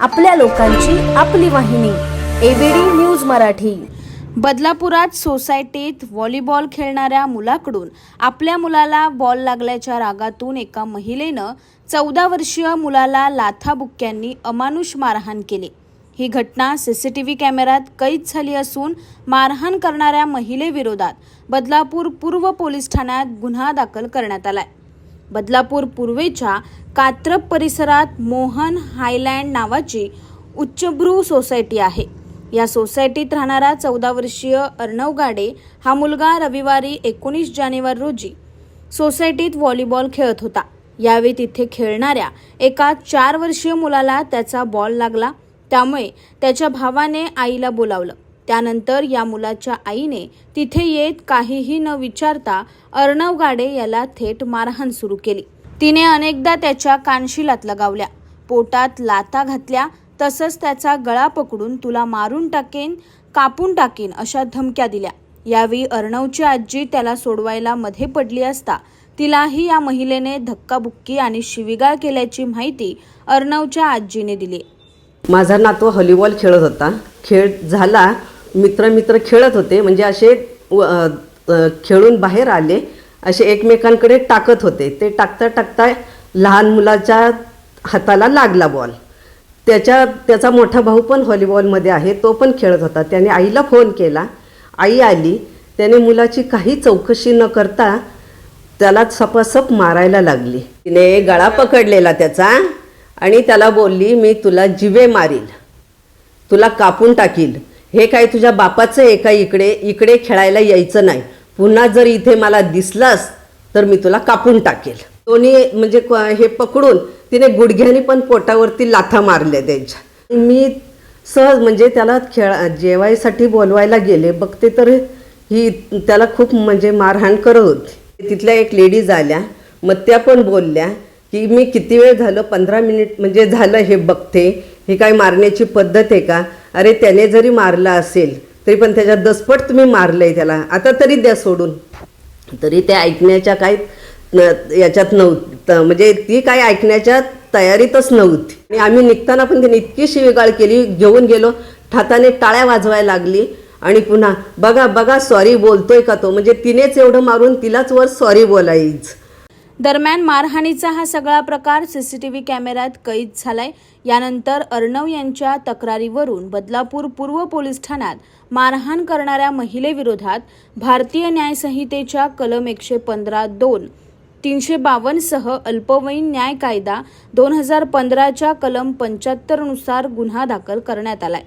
आपल्या लोकांची आपली वाहिनी एबीडी न्यूज मराठी. बदलापुरात सोसायटीत व्हॉलीबॉल खेळणाऱ्या मुलाकडून आपल्या मुलाला बॉल लागल्याच्या रागातून एका महिलेनं चौदा वर्षीय मुलाला लाथाबुक्क्यांनी अमानुष मारहाण केली. ही घटना सीसीटीव्ही कॅमेऱ्यात कैद झाली असून मारहाण करणाऱ्या महिलेविरोधात बदलापूर पूर्व पोलीस ठाण्यात गुन्हा दाखल करण्यात आलाय. बदलापूर पूर्वेच्या कात्रप परिसरात मोहन हायलँड नावाची उच्चभ्रू सोसायटी आहे. या सोसायटीत राहणारा चौदा वर्षीय अर्णव गाडे हा मुलगा रविवारी एकोणीस जानेवारी रोजी सोसायटीत व्हॉलीबॉल खेळत होता. यावेळी तिथे खेळणाऱ्या एका चार वर्षीय मुलाला त्याचा बॉल लागला. त्यामुळे त्याच्या भावाने आईला बोलावलं. त्यानंतर या मुलाच्या आईने तिथे येत काहीही न विचारता अर्णव गाडे याला थेट मारहाण सुरू केली. तिने अनेकदा त्याच्या कानशिलात लगावल्या. पोटात लाता घातल्या. तसंच त्याचा गळा पकडून तुला मारून टाकेन कापून टाकेन अशा धमक्या दिल्या. यावेळी अर्णवची आजी त्याला सोडवायला मध्ये पडली असता तिलाही या महिलेने धक्काबुक्की आणि शिवीगाळ केल्याची माहिती अर्णवच्या आजीने दिली. माझा नातू व्हॉलीबॉल खेळत होता. खेळ झाला मित्र मित्र खेळत होते. म्हणजे असे व- खेळून बाहेर आले. असे एकमेकांकडे टाकत होते. ते टाकता टाकता लहान मुलाच्या हाताला लागला बॉल त्याच्या त्याचा मोठा भाऊ पण व्हॉलीबॉलमध्ये आहे. तो पण खेळत होता. त्याने आईला फोन केला. आई आली. त्याने मुलाची काही चौकशी न करता त्याला सपासप मारायला लागली. तिने गळा पकडलेला त्याचा आणि त्याला बोलली मी तुला जिवे मारील. तुला कापून टाकील. हे काय तुझ्या बापाचं आहे का इकडे? इकडे खेळायला यायचं नाही. पुन्हा जर इथे मला दिसलास तर मी तुला कापून टाकेल. दोन्ही म्हणजे हे पकडून तिने गुडघ्याने पण पोटावरती लाथा मारल्या त्यांच्या. मी सहज म्हणजे त्याला खेळ जेवायसाठी बोलवायला गेले. बघते तर ही त्याला खूप म्हणजे मारहाण करत होती. तिथल्या एक लेडीज आल्या. मग त्या पण बोलल्या की मी किती वेळ झालं? पंधरा मिनिट म्हणजे झालं हे बघते. ही काय मारण्याची पद्धत आहे का? अरे त्याने जरी मारला असेल तरी पण त्याच्या दसपट तुम्ही मारलंय त्याला. आता तरी द्या सोडून. तरी ते ऐकण्याच्या काय याच्यात नव्हतं. म्हणजे ती काय ऐकण्याच्या तयारीतच नव्हती. आणि आम्ही निघताना पण त्यांनी इतकी शिवीगाळ केली घेऊन गेलो. ठाताने टाळ्या वाजवायला लागली. आणि पुन्हा बघा बघा सॉरी बोलतोय का तो? म्हणजे तिनेच एवढं मारून तिलाच वर सॉरी बोलायच. दरम्यान मारहाणीचा हा सगळा प्रकार सीसीटीव्ही कॅमेऱ्यात कैद झालाय. यानंतर अर्णव यांच्या तक्रारीवरून बदलापूर पूर्व पोलीस ठाण्यात मारहाण करणाऱ्या महिलेविरोधात भारतीय न्याय संहितेच्या कलम एकशे पंधरा दोन तीनशे बावन्न सह अल्पवयीन न्याय कायदा दोन हजार पंधराच्या कलम पंच्याहत्तरनुसार गुन्हा दाखल करण्यात आलाय.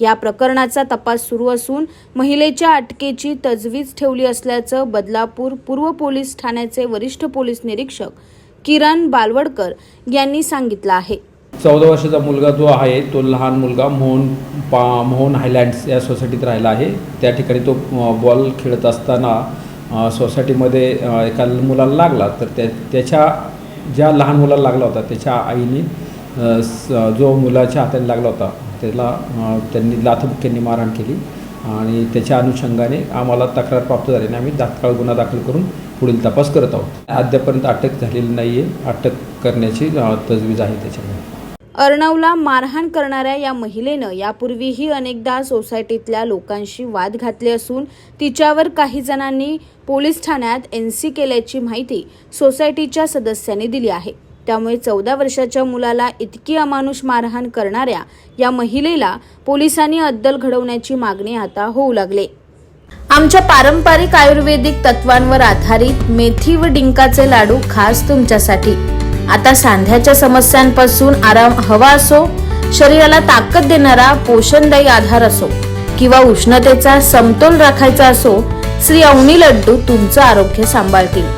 या प्रकरणाचा तपास सुरू असून महिलेच्या अटकेची तजवीज ठेवली असल्याचं बदलापूर पूर्व पोलीस ठाण्याचे वरिष्ठ पोलीस निरीक्षक किरण बालवडकर यांनी सांगितलं आहे. चौदा वर्षाचा मुलगा जो आहे तो लहान मुलगा मोहन पा मोहन हायलँड्स या सोसायटीत राहिला आहे. त्या ठिकाणी तो बॉल खेळत असताना सोसायटीमध्ये एका मुलाला लागला. तर त्या त्याच्या ज्या लहान मुलाला लागला होता त्याच्या आईने स- जो मुलाच्या हाताने लागला होता त्याला त्यांनी लाथबुक्क्यांनी मारहाण केली. आणि त्याच्या अनुषंगाने आम्हाला तक्रार प्राप्त झाली आणि आम्ही तात्काळ गुन्हा दाखल करून पुढील तपास करत आहोत. अद्यापर्यंत अटक झालेली नाही आहे अटक करण्याची तजवीज आहे त्याच्यामध्ये. अर्णवला मारहाण करणाऱ्या या महिलेनं यापूर्वीही अनेकदा सोसायटीतल्या लोकांशी वाद घातले असून तिच्यावर काही जणांनी पोलीस ठाण्यात एन सी केल्याची माहिती सोसायटीच्या सदस्यांनी दिली आहे. त्यामुळे चौदा वर्षाच्या मुलाला इतकी अमानुष मारहाण करणाऱ्या या महिलेला पोलिसांनी अद्दल घडवण्याची मागणी आता होऊ लागले. आमच्या पारंपरिक आयुर्वेदिक तत्वांवर आधारित मेथी व डिंकाचे लाडू खास तुमच्यासाठी. आता सांध्याच्या समस्यांपासून आराम हवा असो शरीराला ताकद देणारा पोषणदायी आधार असो किंवा उष्णतेचा समतोल राखायचा असो श्री अवनी लड्डू तुमचं आरोग्य सांभाळतील.